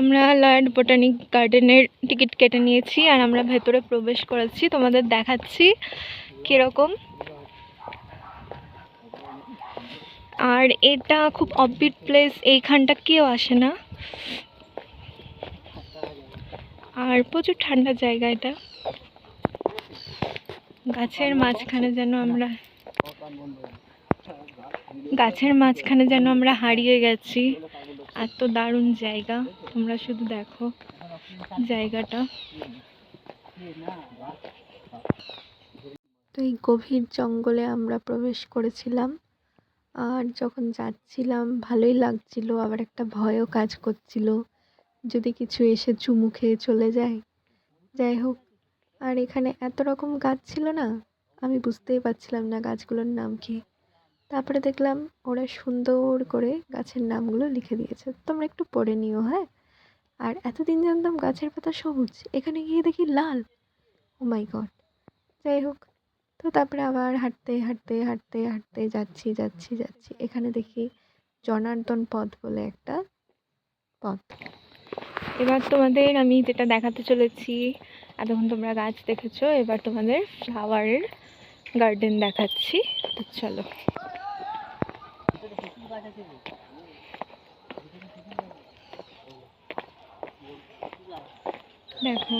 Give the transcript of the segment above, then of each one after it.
আমরা Lloyd botanic গার্ডেনের ticket কেটে নিয়েছি আর আমরা ভেতরে প্রবেশ করেছি। তোমাদের দেখাচ্ছি কীরকম। আর এটা খুব অববিট প্লেস এইখানটা কেউ আসে না। আর প্রচুর ঠান্ডা জায়গা এটা। গাছের মাঝখানে যেন আমরা গাছের মাঝখানে যেন আমরা হারিয়ে গেছি। এত দারুণ জায়গা। তোমরা শুধু দেখো জায়গাটা। তো এই গভীর জঙ্গলে আমরা প্রবেশ করেছিলাম। আর যখন যাচ্ছিলাম, ভালোই লাগছিল, আবার একটা ভয়ও কাজ করছিল, যদি কিছু এসে চুমু খেয়ে চলে যায়। যাই হোক, আর এখানে এত রকম গাছ ছিল না? আমি বুঝতেই পারছিলাম না গাছগুলোর নাম কি। তারপরে দেখলাম ওরা সুন্দর করে গাছের নামগুলো লিখে দিয়েছে। তোমরা একটু পড়ে নিও হ্যাঁ? আর এতদিন জানতাম গাছের পাতা সবুজ, এখানে গিয়ে দেখি লাল। ও মাই গড যাই হোক, তো তারপরে আবার হাঁটতে হাঁটতে হাঁটতে হাঁটতে যাচ্ছি যাচ্ছি যাচ্ছি। এখানে দেখি জনার্দন পথ বলে একটা পথ এবার তোমাদের আমি যেটা দেখাতে চলেছি, এতক্ষণ তোমরা গাছ দেখেছ, এবার তোমাদের ফ্লাওয়ারের গার্ডেন দেখাচ্ছি। তো চলো। দেখো,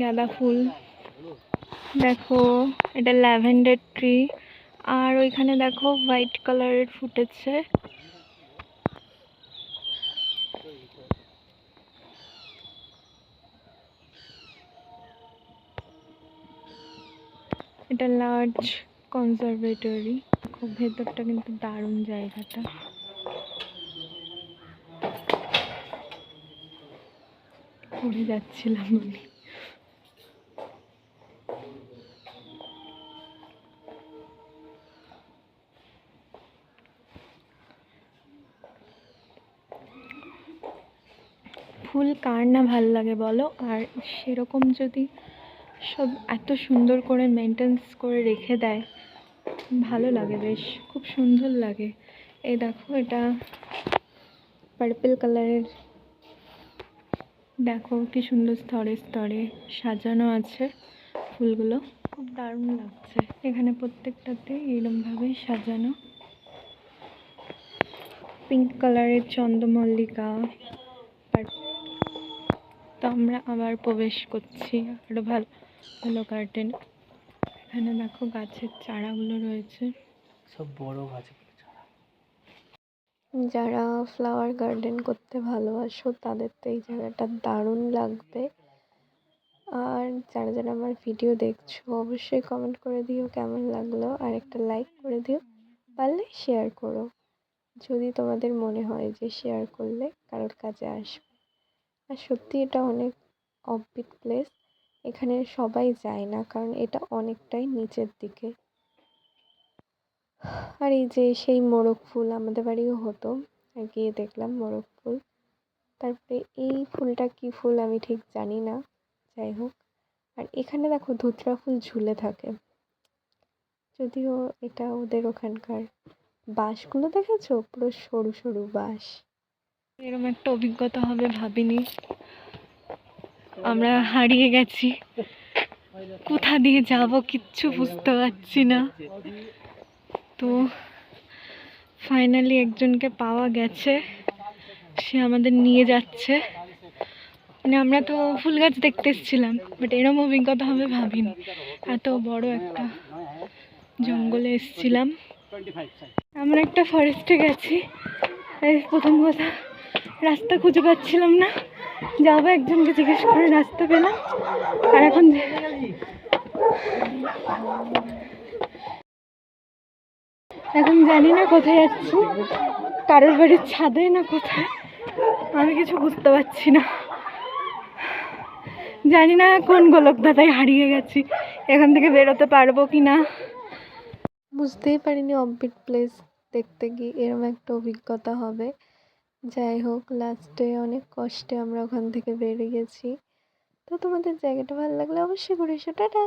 গাঁদা ফুল। দেখো, এটা ল্যাভেন্ডার ট্রি। আর ওইখানে দেখো, হোয়াইট কালারের ফুটেছে। এটা লার্জ কনজারভেটরি। খুব ভেতরটা কিন্তু দারুণ জায়গাটা। পড়ে যাচ্ছিলাম আমি। ফুল কার না ভালো লাগে বলো? আর সেরকম যদি সব এত সুন্দর করে মেনটেন্স করে রেখে দেয় ভালো লাগে বেশ, খুব সুন্দর লাগে। এই দেখো, এটা পার্পল কালারের দেখো, কি সুন্দর স্তরে স্তরে সাজানো আছে ফুলগুলো। খুব দারুণ লাগছে। এখানে প্রত্যেকটাতে এরমভাবে সাজানো। পিঙ্ক কালারের চন্দ্রমল্লিকা। তো আমরা আবার প্রবেশ করছি আরও ভালো ভালো গার্ডেন এখানে দেখো গাছের চারাগুলো রয়েছে। সব বড় ছাড়া যারা ফ্লাওয়ার গার্ডেন করতে ভালোবাসো তাদের তো এই জায়গাটা দারুণ লাগবে। আর যারা যারা আমার ভিডিও দেখছ অবশ্যই কমেন্ট করে দিও কেমন লাগল। আর একটা লাইক করে দিও পারলে শেয়ার করো। যদি তোমাদের মনে হয় যে শেয়ার করলে কারোর কাজে আসবে। আর সত্যি এটা অনেক অফবিট প্লেস এখানে সবাই যায় না, কারণ এটা অনেকটাই নিচের দিকে। আর এই যে সেই মোরগ ফুল আমাদের বাড়িও হতো, আর গিয়ে দেখলাম মোরগ ফুল। তারপরে এই ফুলটা কি ফুল আমি ঠিক জানি না, যাই হোক। আর এখানে দেখো ধুতরা ফুল ঝুলে থাকে। যদিও এটা ওদের ওখানকার বাঁশগুলো দেখেছ? পুরো সরু সরু বাঁশ। এরকম একটা অভিজ্ঞতা হবে ভাবিনি। আমরা হারিয়ে গেছি। কোথা দিয়ে যাব কিচ্ছু বুঝতে পারছি না। তো ফাইনালি একজনকে পাওয়া গেছে। সে আমাদের নিয়ে যাচ্ছে। মানে আমরা তো ফুল গাছ দেখতে এসেছিলাম বাট এরম অভিজ্ঞতা হবে ভাবিনি। এত বড় একটা জঙ্গলে এসেছিলাম। আমরা একটা ফরেস্টে গেছি। প্রথম কথা, রাস্তা খুঁজে পাচ্ছিলাম না। যাব, একজনকে জিজ্ঞেস করে রাস্তা পেলাম। আর এখন এখন জানি না কোথায় যাচ্ছি। কারোর বাড়ির ছাদে না কোথায়? আমি কিছু বুঝতে পারছি না। জানি না কোন গোলক দাদায় হারিয়ে গেছি। এখান থেকে বেরোতে পারব কি না? বুঝতেই পারিনি অফবিট প্লেস দেখতে গিয়ে এরম একটা অভিজ্ঞতা হবে। যাই হোক লাস্টে অনেক কষ্টে আমরা ওখান থেকে বেরিয়েছি তো তোমাদের জায়গাটা ভালো লাগলে অবশ্যই ঘুরে এসো। টাটা!